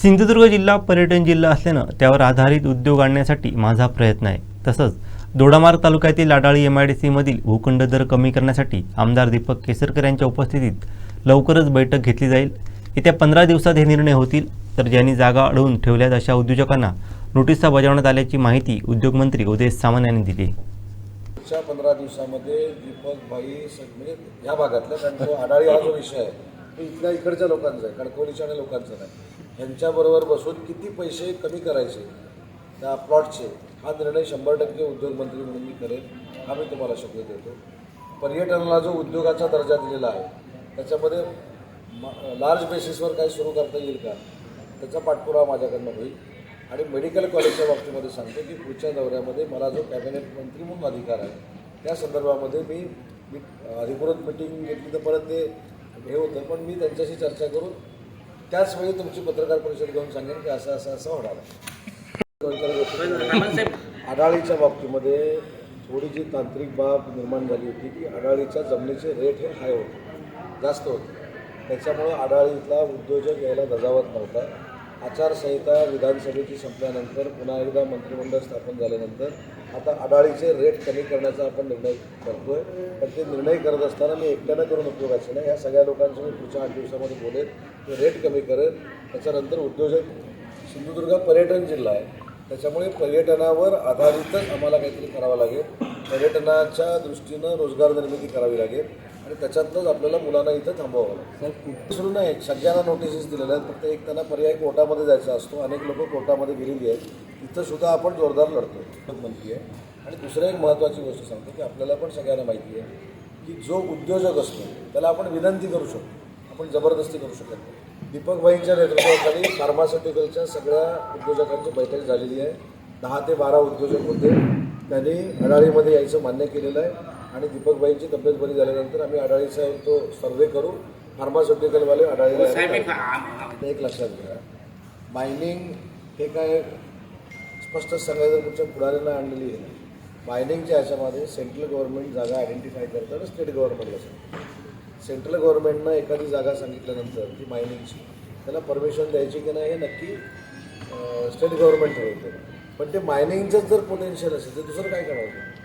सिंधुदुर्ग जिल्हा पर्यटन जिल्हा असल्यानं त्यावर आधारित उद्योग आणण्यासाठी माझा प्रयत्न आहे. तसंच दोडामार्ग तालुक्यातील लाडाळी एम आय डी सीमधील भूखंड दर कमी करण्यासाठी आमदार दीपक केसरकर यांच्या उपस्थितीत लवकरच बैठक घेतली जाईल. येत्या पंधरा दिवसात हे निर्णय होतील तर ज्यांनी जागा अडवून ठेवल्यात अशा उद्योजकांना नोटिसा बजावण्यात आल्याची माहिती उद्योगमंत्री उदय सामंत यांनी दिली पुढच्या पंधरा दिवसामध्ये दीपक भाई म्हणजे भागातल्या कारण तो आडाळी हा जो विषय आहे तो इथल्या इकडच्या लोकांचा आहे कणकवलीच्या आणि लोकांचा नाही. ह्यांच्याबरोबर बसून किती पैसे कमी करायचे? त्या प्लॉटचे. हा निर्णय शंभर टक्के उद्योगमंत्री म्हणून मी करेन. हा मी तुम्हाला शब्द देतो. पर्यटनाला जो उद्योगाचा दर्जा दिलेला आहे त्याच्यामध्ये लार्ज बेसिसवर काही सुरू करता येईल का? त्याचा पाठपुरावा माझ्याकडनं होईल. आणि मेडिकल कॉलेजच्या बाबतीमध्ये सांगतो की पुढच्या दौऱ्यामध्ये मला जो कॅबिनेट मंत्री म्हणून अधिकार आहे त्या संदर्भामध्ये मी मी अधिकृत मिटिंग घेतली तर परत ते हे होतं. पण मी त्यांच्याशी चर्चा करून त्याच वेळी तुमची पत्रकार परिषद घेऊन सांगेन की असं असं असं होणार. आहे आडाळीच्या बाबतीमध्ये थोडी जी तांत्रिक बाब निर्माण झाली होती की आडाळीच्या जमिनीचे रेट हे हाय होते. जास्त होते. त्याच्यामुळं आडाळी इथला उद्योजक यायला धजावत नव्हता. आचारसंहिता विधानसभेची संपल्यानंतर पुन्हा एकदा मंत्रिमंडळ स्थापन झाल्यानंतर आता अडाळीचे रेट कमी करण्याचा आपण निर्णय करतो आहे पण ते निर्णय करत असताना मी एकट्यानं करून उपयोगाचे नाही. या सगळ्या लोकांशी मी पुढच्या आठ दिवसामध्ये बोलेन. ते रेट कमी करेल. त्याच्यानंतर उद्योजक सिंधुदुर्ग पर्यटन जिल्हा आहे. त्याच्यामुळे पर्यटनावर आधारितच आम्हाला काहीतरी करावं लागेल. पर्यटनाच्या दृष्टीनं रोजगार निर्मिती करावी लागेल. आणि त्याच्यातनंच आपल्याला मुलांना इथं थांबवावं लागेल. सुरू नाही सगळ्यांना नोटिसेस दिलेल्या आहेत. फक्त एक त्यांना पर्याय कोर्टामध्ये जायचा असतो. अनेक लोक कोर्टामध्ये गेलेली आहेत. तिथं सुद्धा आपण जोरदार लढतो म्हणती आहे. आणि दुसरं एक महत्त्वाची गोष्ट सांगतो की आपल्याला पण सगळ्यांना माहिती आहे की जो उद्योजक असतो त्याला आपण विनंती करू शकतो. आपण जबरदस्ती करू शकत नाही. दीपक भाईंच्या नेतृत्वाखाली फार्मास्युटिकलच्या सगळ्या उद्योजकांची बैठक झालेली आहे. दहा ते बारा उद्योजक होते. त्यांनी अडाळीमध्ये यायचं मान्य केलेलं आहे. आणि दीपक भाईंची तब्येत बरी झाल्यानंतर आम्ही अडाळीचा एक तो सर्वे करू फार्मास्युटिकलवाले अडाळीला यायला एक लक्षात घ्या. मायनिंग हे काय स्पष्ट सांगायचं तुमच्या पुढाऱ्यांना आणलेली आहे. मायनिंगच्या ह्याच्यामध्ये सेंट्रल गव्हर्नमेंट जागा आयडेंटिफाय करतं आणि स्टेट गव्हर्नमेंटला सांगतं सेंट्रल गव्हर्नमेंटनं एखादी जागा सांगितल्यानंतर ती मायनिंगची त्याला परमिशन द्यायची की नाही हे नक्की स्टेट गव्हर्नमेंट ठरवतं. पण ते मायनिंगचं जर पोटेन्शियल असेल तर दुसरं काय करावं?